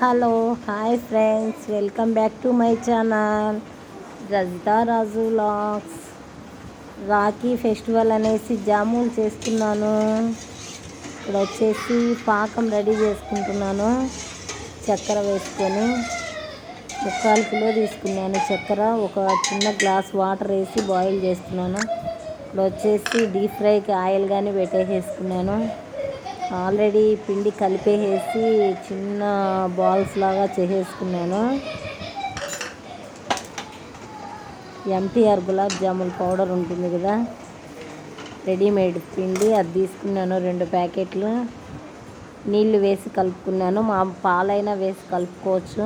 Hello hi friends welcome back to my channel. Rajitha Raju lakhs Rakhi festival అనేసి జాములు చేస్తున్నాను. ఇక్కడ వచ్చేసి పాకం రెడీ చేసుకుంటున్నాను. చక్కెర వేసుకొని ముక్కాలు కిలో తీసుకున్నాను. చక్కెర ఒక చిన్న గ్లాస్ వాటర్ వేసి బాయిల్ చేస్తున్నాను. ఇక్కడ వచ్చేసి డీప్ ఫ్రైకి ఆయిల్ కానీ పెట్టేసేసుకున్నాను. ఆల్రెడీ పిండి కలిపేసి చిన్న బాల్స్ లాగా చేసేసుకున్నాను. ఎంటీఆర్ గులాబ్ జామున్ పౌడర్ ఉంటుంది కదా. రెడీమేడ్ పిండి అది తీసుకున్నాను రెండు ప్యాకెట్లు. నీళ్ళు వేసి కలుపుకున్నాను మా పాలైనా వేసి కలుపుకోవచ్చు.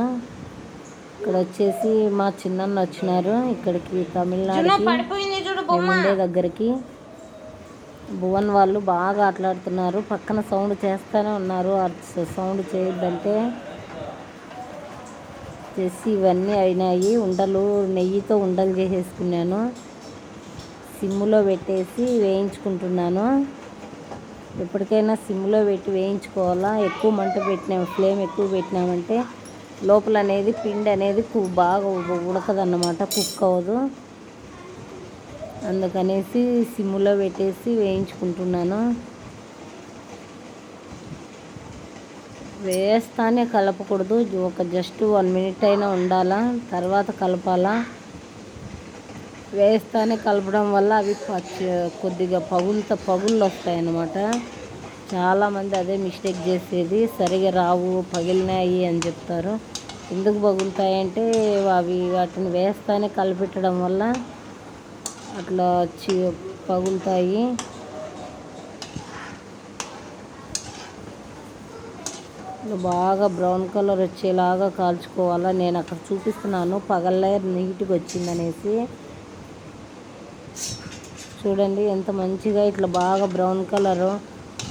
ఇక్కడ వచ్చేసి మా చిన్నన్న వచ్చినారు ఇక్కడికి తమిళనాడుకి ఉండే దగ్గరికి. భువన్ వాళ్ళు బాగా ఆటలాడుతున్నారు. పక్కన సౌండ్ చేస్తూనే ఉన్నారు. సౌండ్ చేయొద్దంటే చేసి ఇవన్నీ అయినాయి. ఉండలు నెయ్యితో ఉండలు చేసేసుకున్నాను. సిమ్లో పెట్టేసి వేయించుకుంటున్నాను. ఎప్పటికైనా సిమ్లో పెట్టి వేయించుకోవాలా? ఎక్కువ మంట పెట్టినాం. ఫ్లేమ్ ఎక్కువ పెట్టినామంటే లోపల అనేది పిండి అనేది బాగా ఉడకదన్నమాట. కుక్ అవ్వదు. అందుకనేసి సిమ్లో పెట్టేసి వేయించుకుంటున్నాను. వేస్తానే కలపకూడదు. ఒక జస్ట్ వన్ మినిట్ అయినా ఉండాలా తర్వాత కలపాలా. వేస్తానే కలపడం వల్ల అవి కొద్దిగా పగులుతో పగుళ్ళు వస్తాయి అన్నమాట చాలామంది అదే మిస్టేక్ చేసేది. సరిగా రావు పగిలినాయి అని చెప్తారు. ఎందుకు పగులుతాయంటే అవి వాటిని వేస్తానే కలిపెట్టడం వల్ల అట్లా వచ్చి పగులుతాయి. బాగా బ్రౌన్ కలర్ వచ్చేలాగా కాల్చుకోవాలా. నేను అక్కడ చూపిస్తున్నాను. పగల్లే నీట్గా వచ్చిందనేసి. చూడండి ఎంత మంచిగా ఇట్లా బాగా బ్రౌన్ కలర్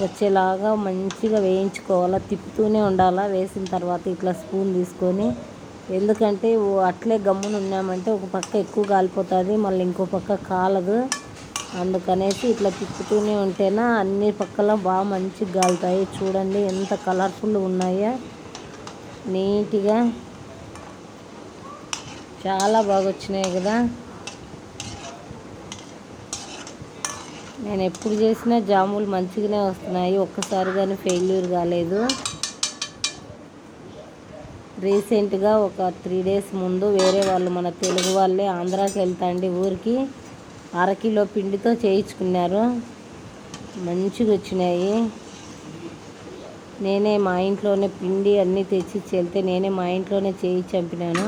వచ్చేలాగా మంచిగా వేయించుకోవాలా. తిప్పుతూనే ఉండాలా. వేసిన తర్వాత ఇట్లా స్పూన్ తీసుకొని ఎందుకంటే అట్లే గమ్మున ఉన్నామంటే ఒక పక్క ఎక్కువ కాలిపోతుంది మళ్ళీ ఇంకో పక్క కాలదు. అందుకనేసి ఇట్లా తిప్పుతూనే ఉంటేనా అన్ని పక్కల బాగా మంచిగా కాలుతాయి చూడండి ఎంత కలర్ఫుల్ ఉన్నాయో. నీట్గా చాలా బాగా వచ్చినాయి కదా. నేను ఎప్పుడు చేసినా జాములు మంచిగానే వస్తున్నాయి. ఒక్కసారి కానీ ఫెయిల్యూర్ కాలేదు. రీసెంట్గా ఒక త్రీ డేస్ ముందు వేరే వాళ్ళు మన తెలుగు వాళ్ళే ఆంధ్రాకి వెళ్తాండి ఊరికి. అరకిలో పిండితో చేయించుకున్నారు. మంచిగా వచ్చినాయి. నేనే మా ఇంట్లోనే పిండి అన్నీ తెచ్చి వెళ్తే నేనే మా ఇంట్లోనే చేయి చంపినాను.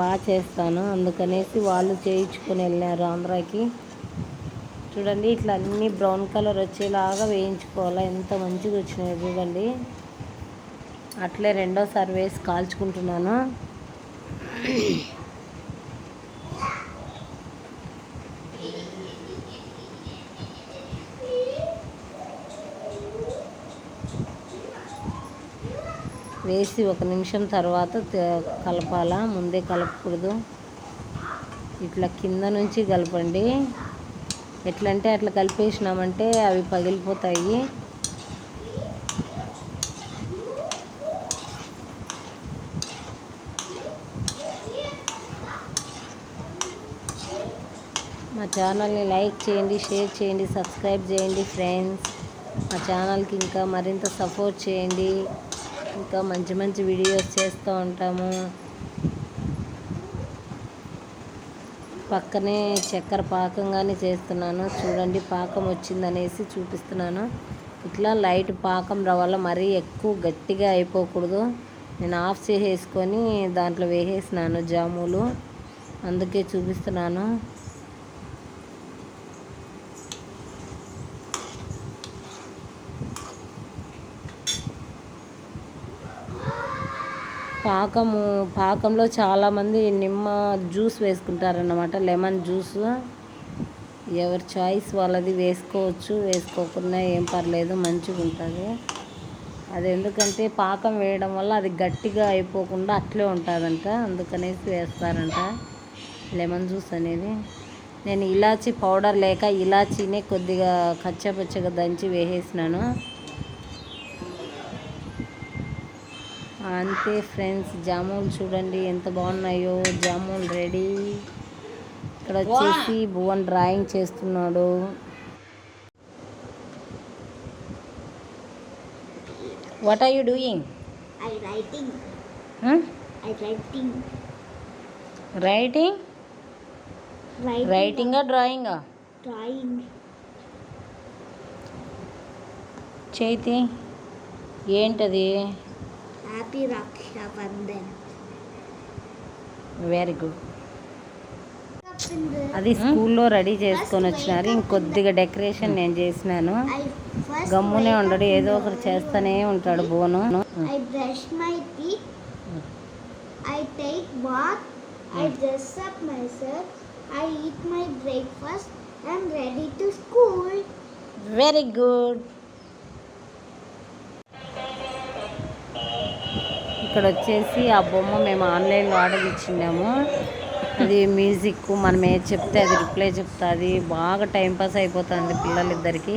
బాగా చేస్తాను అందుకనేసి వాళ్ళు చేయించుకొని వెళ్ళారు ఆంధ్రాకి. చూడండి ఇట్లా అన్నీ బ్రౌన్ కలర్ వచ్చేలాగా వేయించుకోవాలి ఎంత మంచిగా వచ్చినాయి చూడండి. అట్లే రెండోసారి వేసి కాల్చుకుంటున్నాను. వేసి ఒక నిమిషం తర్వాత కలపాలా? ముందే కలపకూడదు. ఇట్లా కింద నుంచి కలపండి. ఎట్లంటే అట్లా కలిపేసినామంటే అవి పగిలిపోతాయి. ఛానల్ని లైక్ చేయండి షేర్ చేయండి సబ్స్క్రైబ్ చేయండి ఫ్రెండ్స్. మా ఛానల్కి ఇంకా మరింత సపోర్ట్ చేయండి. ఇంకా మంచి మంచి వీడియోస్ చేస్తూ ఉంటాము. పక్కనే చక్కెర పాకంగానే చేస్తున్నాను. చూడండి పాకం వచ్చిందనేసి చూపిస్తున్నాను. ఇట్లా లైట్ పాకం రావాల మరీ ఎక్కువ గట్టిగా అయిపోకూడదు. నేను ఆఫ్ చేసేసుకొని దాంట్లో వేసేసినాను జాములు. అందుకే చూపిస్తున్నాను. పాకము పాకంలో చాలామంది నిమ్మ జ్యూస్ వేసుకుంటారన్నమాట. Lemon juice. ఎవరి చాయిస్ వాళ్ళది వేసుకోవచ్చు. వేసుకోకుండా ఏం పర్లేదు మంచిగా ఉంటుంది. అది ఎందుకంటే పాకం వేయడం వల్ల అది గట్టిగా అయిపోకుండా అట్లే ఉంటుందంట. అందుకనేసి వేస్తారంట లెమన్ జ్యూస్ అనేది. నేను ఇలాచీ పౌడర్ లేక ఇలాచీనే కొద్దిగా కచ్చపచ్చగా దంచి వేసేసినాను. అంతే ఫ్రెండ్స్ జాములు చూడండి ఎంత బాగున్నాయో జాములు రెడీ ఇక్కడ వచ్చేసి భువన్ డ్రాయింగ్ చేస్తున్నాడు what are you doing I writing. I writing. Writing Writing. రైటింగా డ్రాయింగా Drawing. చేతి ఏంటది హ్యాపీ రక్షాబంధన్ వెరీ గుడ్ అది స్కూల్లో రెడీ చేసుకొని వచ్చినారు. ఇంకొద్దిగా డెకరేషన్ నేను చేసినాను. గమ్మునే ఉండడు. ఏదో ఒకరు చేస్తూనే ఉంటాడు బోను. వెరీ గుడ్ ఇక్కడ వచ్చేసి ఆ బొమ్మ మేము ఆన్లైన్లో ఆర్డర్ ఇచ్చినాము అది మ్యూజిక్ మనం ఏది చెప్తే అది రిప్లై చెప్తుంది. బాగా టైంపాస్ అయిపోతుంది పిల్లలిద్దరికి.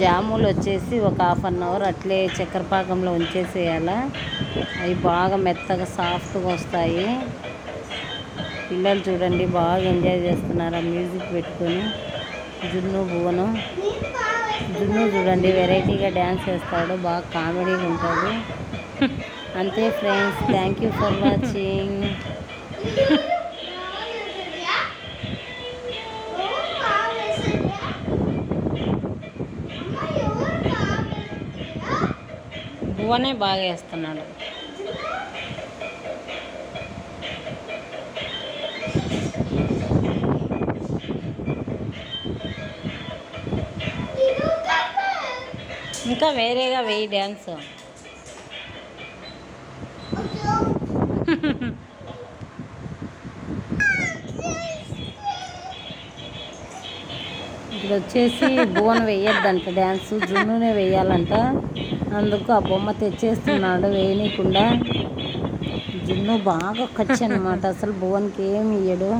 జాములు వచ్చేసి ఒక హాఫ్ అన్ అవర్ అట్లే చక్కెర పాకంలో ఉంచేసేయాల. అవి బాగా మెత్తగా సాఫ్ట్గా వస్తాయి. పిల్లలు చూడండి బాగా ఎంజాయ్ చేస్తున్నారు ఆ మ్యూజిక్ పెట్టుకొని. జున్ను భువను. జున్ను చూడండి వెరైటీగా డ్యాన్స్ చేస్తాడు బాగా కామెడీగా ఉంటుంది. అంతే friends thank you for watching భువనే బాగా వేస్తున్నాడు. ఇంకా వేరేగా వేయి డ్యాన్స్. ఇది వచ్చేసి బోన్ వేయొద్దంట డ్యాన్స్ జున్నునే వేయాలంట. అందుకు ఆ బొమ్మ తెచ్చేస్తున్నాడు వేయనీయకుండా. జున్ను బాగా ఖర్చు అనమాట అసలు భువన్కి ఏమి ఇయ్యడు.